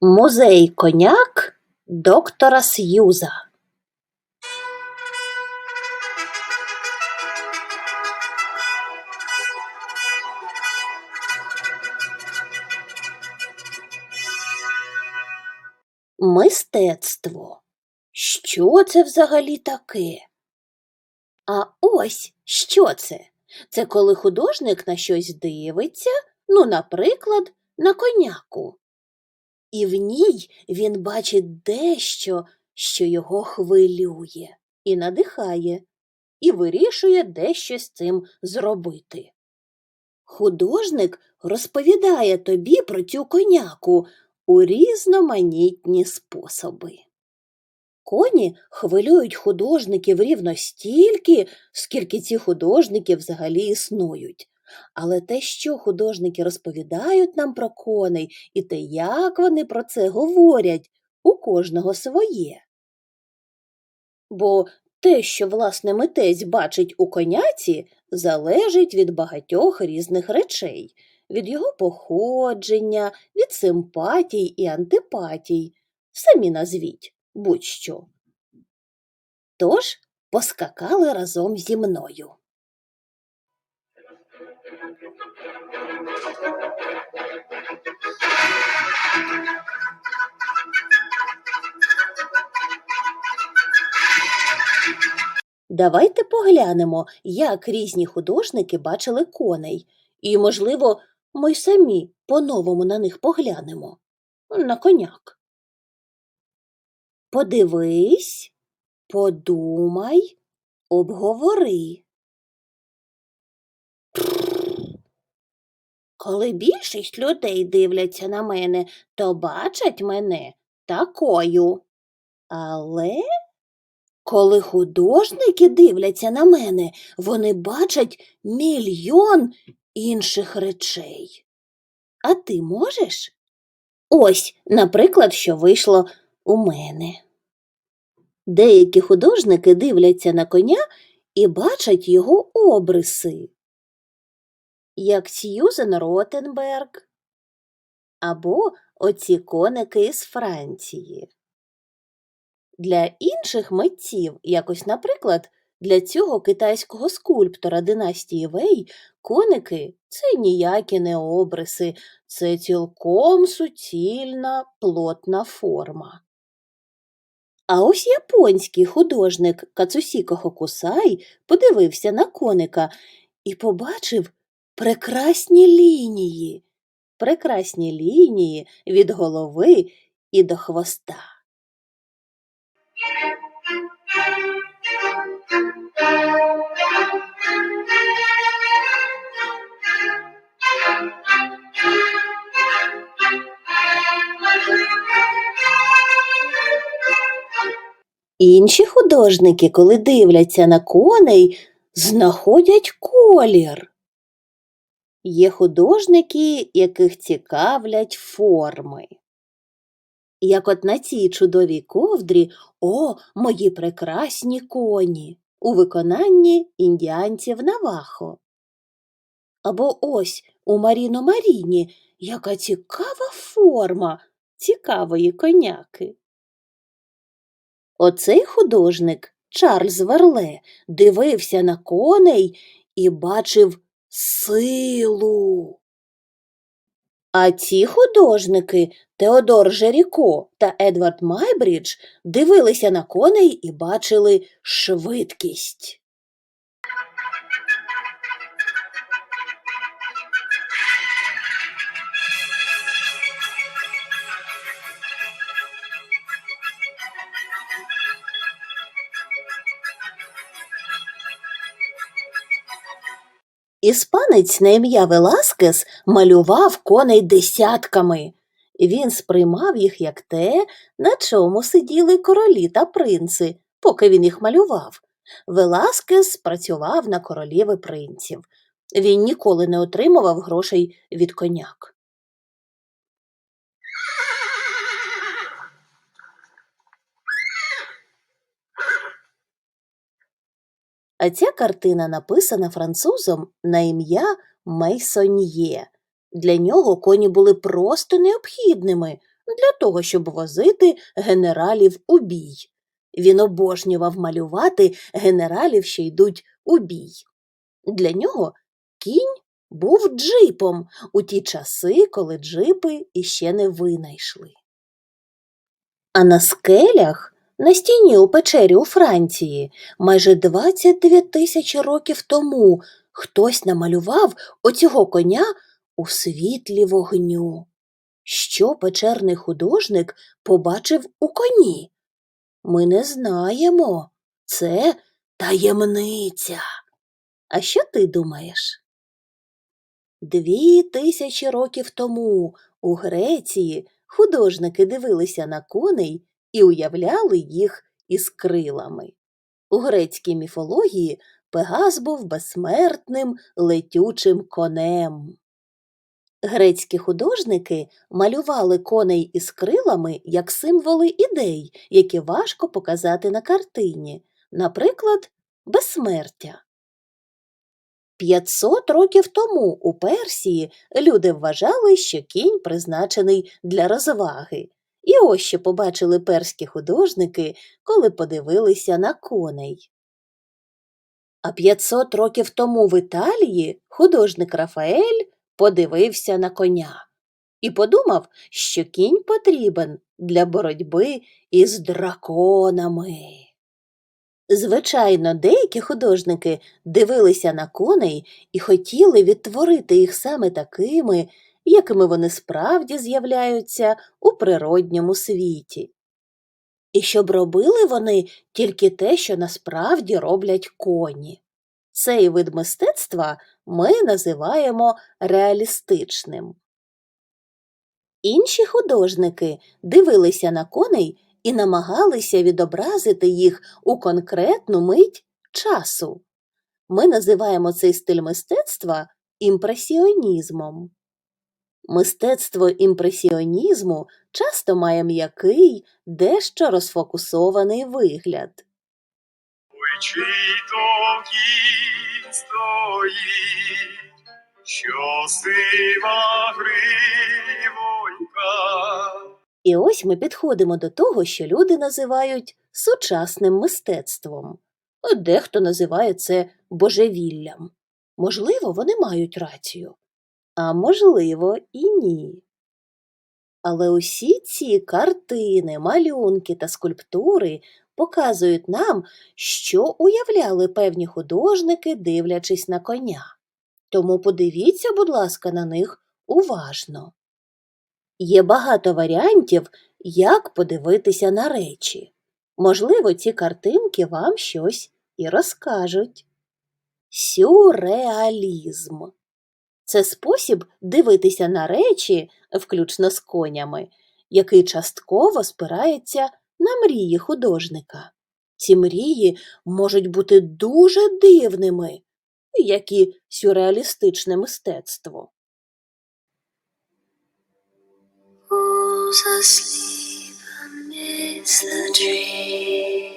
Музей коняк доктора С'юза. Мистецтво. Що це взагалі таке? А ось що це? Це коли художник на щось дивиться, ну, наприклад, на коняку. І в ній він бачить дещо, що його хвилює і надихає, і вирішує дещо з цим зробити. Художник розповідає тобі про цю коняку у різноманітні способи. Коні хвилюють художників рівно стільки, скільки ці художники взагалі існують. Але те, що художники розповідають нам про коней, і те, як вони про це говорять, у кожного своє. Бо те, що власне митець бачить у коняці, залежить від багатьох різних речей, від його походження, від симпатій і антипатій. Самі назвіть будь-що. Тож поскакали разом зі мною. Давайте поглянемо, як різні художники бачили коней, і, можливо, ми самі по-новому на них поглянемо. На коняк. Подивись, подумай, обговори. Коли більшість людей дивляться на мене, то бачать мене такою. Але коли художники дивляться на мене, вони бачать мільйон інших речей. А ти можеш? Ось, наприклад, що вийшло у мене. Деякі художники дивляться на коня і бачать його обриси, як Сьюзен Ротенберг або оці коники із Франції. Для інших митців, якось, наприклад, для цього китайського скульптора династії Вей, коники це ніякі не обриси, це цілком суцільна плотна форма. А ось японський художник Кацусіко Хокусай подивився на коника і побачив прекрасні лінії, прекрасні лінії від голови і до хвоста. Інші художники, коли дивляться на коней, знаходять колір. Є художники, яких цікавлять форми. Як от на цій чудовій ковдрі О, мої прекрасні коні у виконанні індіанців Навахо. Або ось у Маріно Маріні яка цікава форма цікавої коняки. Оцей художник Чарльз Верле дивився на коней і бачив силу. А ці художники Теодор Жеріко та Едвард Майбрідж дивилися на коней і бачили швидкість. Іспанець на ім'я Веласкес малював коней десятками. Він сприймав їх як те, на чому сиділи королі та принци, поки він їх малював. Веласкес працював на королів і принців. Він ніколи не отримував грошей від коняк. А ця картина написана французом на ім'я Мейсоньє. Для нього коні були просто необхідними для того, щоб возити генералів у бій. Він обожнював малювати генералів, що йдуть у бій. Для нього кінь був джипом у ті часи, коли джипи іще не винайшли. А на скелях, на стіні у печері у Франції, майже 29 тисячі років тому хтось намалював оцього коня у світлі вогню. Що печерний художник побачив у коні? Ми не знаємо. Це таємниця. А що ти думаєш? Дві тисячі років тому у Греції художники дивилися на коней і уявляли їх із крилами. У грецькій міфології Пегас був безсмертним летючим конем. Грецькі художники малювали коней із крилами як символи ідей, які важко показати на картині, наприклад, безсмертя. 500 років тому у Персії люди вважали, що кінь призначений для розваги. І ось що побачили перські художники, коли подивилися на коней. А 500 років тому в Італії художник Рафаель подивився на коня і подумав, що кінь потрібен для боротьби із драконами. Звичайно, деякі художники дивилися на коней і хотіли відтворити їх саме такими, якими вони справді з'являються у природньому світі. І щоб робили вони тільки те, що насправді роблять коні. Цей вид мистецтва ми називаємо реалістичним. Інші художники дивилися на коней і намагалися відобразити їх у конкретну мить часу. Ми називаємо цей стиль мистецтва імпресіонізмом. Мистецтво імпресіонізму часто має м'який, дещо розфокусований вигляд. Ой, чий то стоїть, що сива гривонька. І ось ми підходимо до того, що люди називають сучасним мистецтвом. Дехто називає це божевіллям. Можливо, вони мають рацію, а можливо, і ні. Але усі ці картини, малюнки та скульптури показують нам, що уявляли певні художники, дивлячись на коня. Тому подивіться, будь ласка, на них уважно. Є багато варіантів, як подивитися на речі. Можливо, ці картинки вам щось і розкажуть. Сюрреалізм це спосіб дивитися на речі, включно з конями, який частково спирається на мрії художника. Ці мрії можуть бути дуже дивними, як і сюрреалістичне мистецтво. Trees?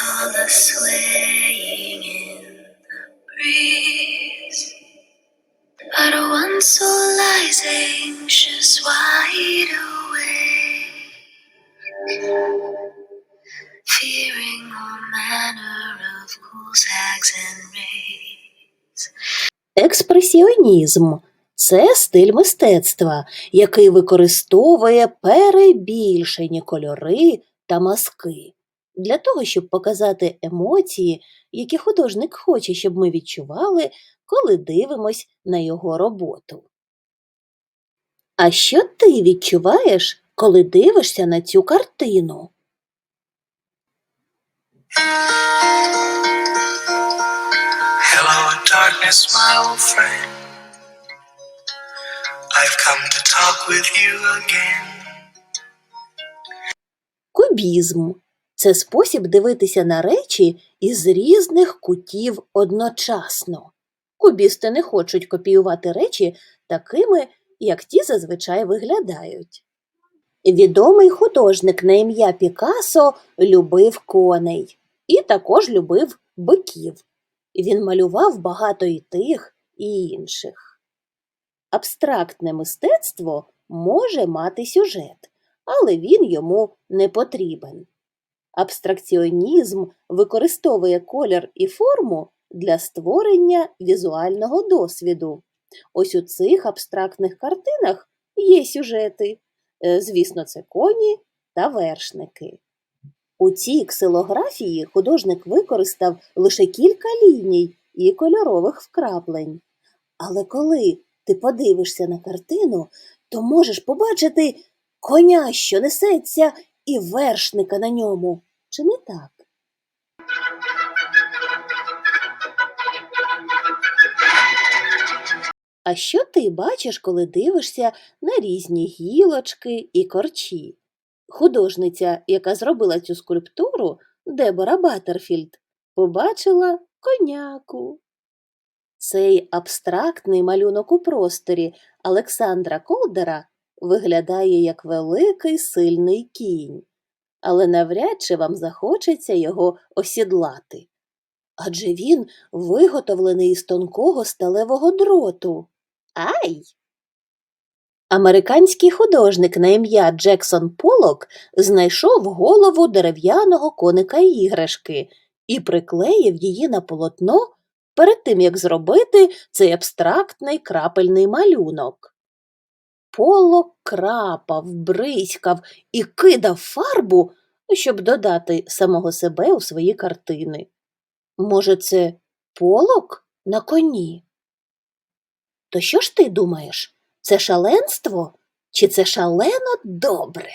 All are swaying lies anxious, wide awake, fearing all manner of hags, and raids. Експресіонізм це стиль мистецтва, який використовує перебільшені кольори та маски для того, щоб показати емоції, які художник хоче, щоб ми відчували, коли дивимось на його роботу. А що ти відчуваєш, коли дивишся на цю картину? Hello, darkness, my old friend. I've come to talk with you again. Кубізм це спосіб дивитися на речі із різних кутів одночасно. Кубісти не хочуть копіювати речі такими, як ті зазвичай виглядають. Відомий художник на ім'я Пікасо любив коней і також любив биків. Він малював багато і тих, і інших. Абстрактне мистецтво може мати сюжет, але він йому не потрібен. Абстракціонізм використовує колір і форму для створення візуального досвіду. Ось у цих абстрактних картинах є сюжети. Е, Звісно, це коні та вершники. У цій ксилографії художник використав лише кілька ліній і кольорових вкраплень. Але коли ти подивишся на картину, то можеш побачити коня, що несеться, і вершника на ньому. Чи не так? А що ти бачиш, коли дивишся на різні гілочки і корчі? Художниця, яка зробила цю скульптуру, Дебора Баттерфільд, побачила коняку. Цей абстрактний малюнок у просторі Олександра Колдера виглядає як великий сильний кінь, але навряд чи вам захочеться його осідлати. Адже він виготовлений із тонкого сталевого дроту. Ай! Американський художник на ім'я Джексон Полок знайшов голову дерев'яного коника іграшки і приклеїв її на полотно перед тим, як зробити цей абстрактний крапельний малюнок. Полок крапав, бризькав і кидав фарбу, щоб додати самого себе у свої картини. Може, це полок на коні? То що ж ти думаєш? Це шаленство чи це шалено добре?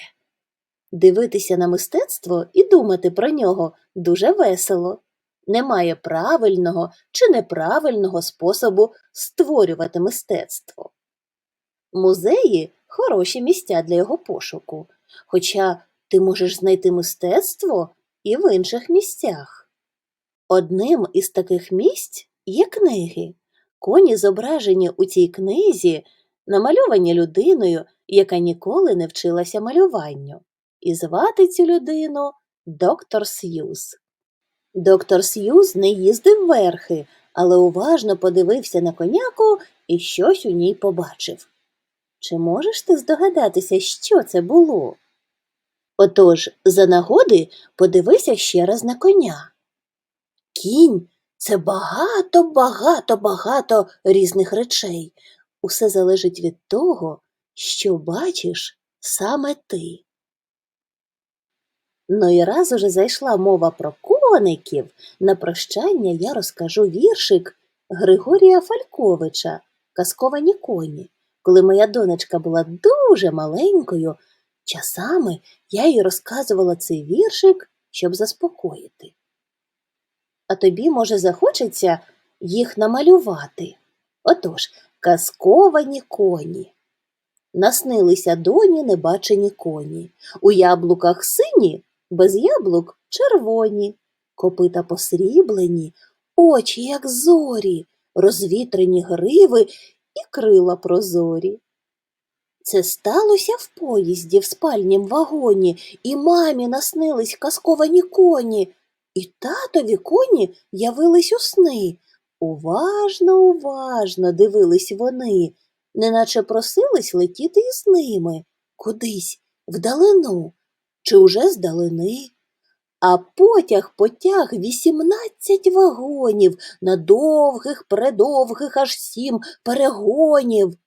Дивитися на мистецтво і думати про нього дуже весело. Немає правильного чи неправильного способу створювати мистецтво. Музеї хороші місця для його пошуку, хоча ти можеш знайти мистецтво і в інших місцях. Одним із таких місць є книги. Коні, зображені у цій книзі, намальовані людиною, яка ніколи не вчилася малюванню, і звати цю людину доктор Сьюз. Доктор Сьюз не їздив верхи, але уважно подивився на коняку і щось у ній побачив. Чи можеш ти здогадатися, що це було? Отож, за нагоди подивися ще раз на коня. Кінь це багато, багато, багато різних речей. Усе залежить від того, що бачиш саме ти. Ну і раз уже зайшла мова про коників, на прощання я розкажу віршик Григорія Фальковича Казковані коні. Коли моя донечка була дуже маленькою, часами я їй розказувала цей віршик, щоб заспокоїти. А тобі, може, захочеться їх намалювати. Отож, казковані коні. Наснилися доні небачені коні. У яблуках сині, без яблук червоні, копита посріблені, очі, як зорі, розвітрені гриви і крила прозорі. Це сталося в поїзді в спальнім вагоні, і мамі наснились казковані коні, і татові коні явились у сни. Уважно, уважно дивились вони, неначе просились летіти із ними кудись вдалину чи уже здалини. А потяг потяг вісімнадцять вагонів на довгих, предовгих аж сім перегонів.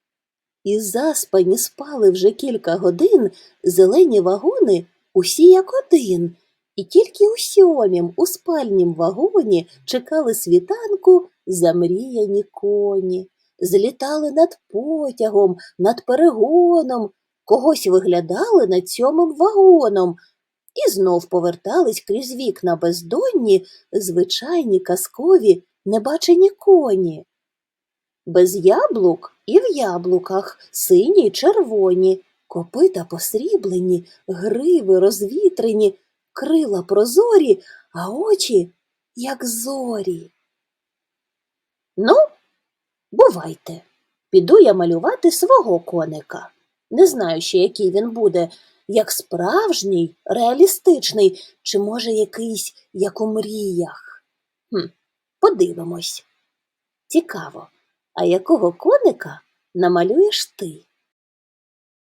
І заспані спали вже кілька годин зелені вагони усі як один, і тільки у сьомім у спальнім вагоні чекали світанку замріяні коні, злітали над потягом, над перегоном, когось виглядали над сьомим вагоном, і знов повертались крізь вікна бездонні звичайні казкові небачені коні. Без яблук і в яблуках сині й червоні, копита посріблені, гриви розвітрені, крила прозорі, а очі, як зорі. Ну, бувайте. Піду я малювати свого коника. Не знаю ще, який він буде, як справжній, реалістичний, чи може якийсь, як у мріях. Хм, подивимось. Цікаво, а якого коника намалюєш ти.